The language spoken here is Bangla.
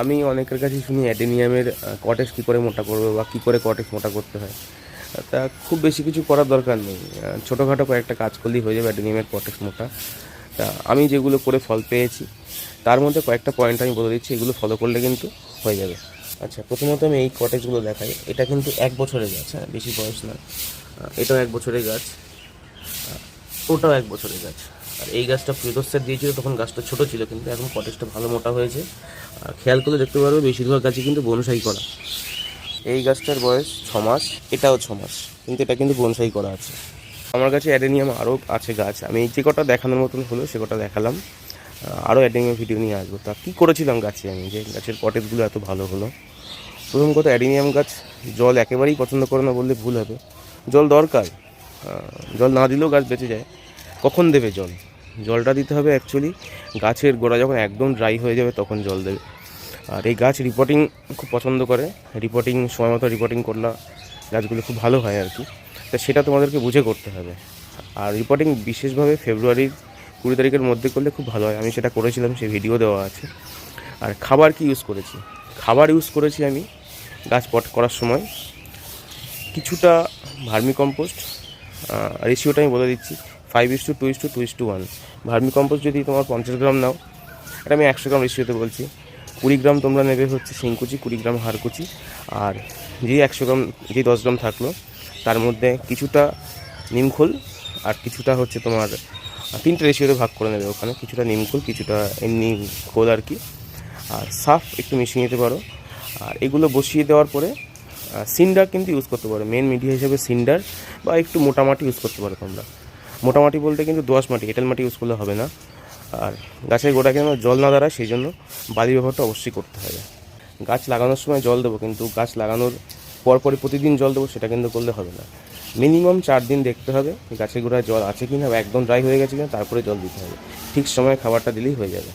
আমি অনেকের কাছে শুনি অ্যাডেনিয়ামের কটেজ কী করে মোটা করবে বা কী করে কটেজ মোটা করতে হয়। তা খুব বেশি কিছু করার দরকার নেই। ছোটোখাটো কয়েকটা কাজ করলেই হয়ে যাবে অ্যাডেনিয়ামের কটেজ মোটা। তা আমি যেগুলো করে ফল পেয়েছি, তার মধ্যে কয়েকটা পয়েন্ট আমি বলে দিচ্ছি, এগুলো ফলো করলে কিন্তু হয়ে যাবে। আচ্ছা প্রথমত আমি এই কটেজগুলো দেখাই। এটা কিন্তু এক বছরের গাছ হ্যাঁ বেশি বয়স না। এটাও এক বছরের গাছ। ওটাও এক বছরের গাছ। আর এই গাছটা প্রিয়দর্শের দিয়েছিল, তখন গাছটা ছোট ছিল কিন্তু এখন কটেজটা ভালো মোটা হয়েছে। আর খেয়াল করলে দেখতে পারবে বেশিরভাগ গাছই কিন্তু বনসাই করা। এই গাছটার বয়স ছ মাস, এটাও ছ মাস, কিন্তু এটা কিন্তু বনসাই করা আছে। আমার কাছে অ্যাডেনিয়াম আরও আছে গাছ, আমি এই যে কটা দেখানোর মতন হলো সে কটা দেখালাম। আরও অ্যাডেনিয়াম ভিডিও নিয়ে আসব। তা কী করেছিলাম গাছে আমি, যে গাছের কটেজগুলো এত ভালো হলো? প্রথম কথা, অ্যাডেনিয়াম গাছ জল একেবারেই পছন্দ করে না বললে ভুল হবে। জল দরকার জল না দিলেও গাছ বেঁচে যায়। কখন দেবে জল? জলটা দিতে হবে অ্যাকচুয়ালি গাছের গোড়া যখন একদম ড্রাই হয়ে যাবে তখন জল দেবে। আর এই গাছ রিপোর্টিং খুব পছন্দ করে। রিপোর্টিং সময় মতো রিপোর্টিং করলে গাছগুলো খুব ভালো হয় আর কি। তা সেটা তোমাদেরকে বুঝে করতে হবে। আর রিপোর্টিং বিশেষভাবে ফেব্রুয়ারির কুড়ি তারিখের মধ্যে করলে খুব ভালো হয়। আমি সেটা করেছিলাম সেই ভিডিও দেওয়া আছে। আর খাবার কি ইউজ করেছি? খাবার ইউজ করেছি আমি গাছ পট করার সময়। কিছুটা ভার্মি কম্পোস্ট রেশিওটা আমি বলে দিচ্ছি। Five is to two is to two is to one vermicompost যদি তোমার পঞ্চাশ গ্রাম নাও, এটা আমি একশো গ্রাম রেশিওতে বলছি। কুড়ি গ্রাম তোমরা নেবে হচ্ছে শিংকুচি, কুড়ি গ্রাম হাড়কুচি। আর যে একশো গ্রাম যে দশ গ্রাম থাকল, তার মধ্যে কিছুটা নিমখোল আর কিছুটা হচ্ছে তোমার, তিনটে রেশিওতে ভাগ করে নেবে ওখানে। কিছুটা নিমখোল, কিছুটা এমনি খোল আর কি। আর সাফ একটু মিশিয়ে নিতে পারো। আর এগুলো বসিয়ে দেওয়ার পরে সিন্ডার কিন্তু ইউজ করতে পারো। মেন মিডিয়া হিসেবে সিন্ডার বা একটু মোটামাটি ইউজ করতে পারো তোমরা। মোটামাটি বলতে কিন্তু দোয়াশ মাটি, এঁটেল মাটি ইউজ করলে হবে না। আর গাছের গোড়াকে যেন জল না দাঁড়ায়, সেই জন্য বালি ব্যবহারটা অবশ্যই করতে হবে। গাছ লাগানোর সময় জল দেবো, কিন্তু গাছ লাগানোর পরপরই প্রতিদিন জল দেবো, সেটা কিন্তু করলে হবে না। মিনিমাম চার দিন দেখতে হবে গাছের গোড়ায় জল আছে কি না একদম ড্রাই হয়ে গেছে কিনা, তারপরে জল দিতে হবে। ঠিক সময়ে খাবারটা দিলেই হয়ে যাবে।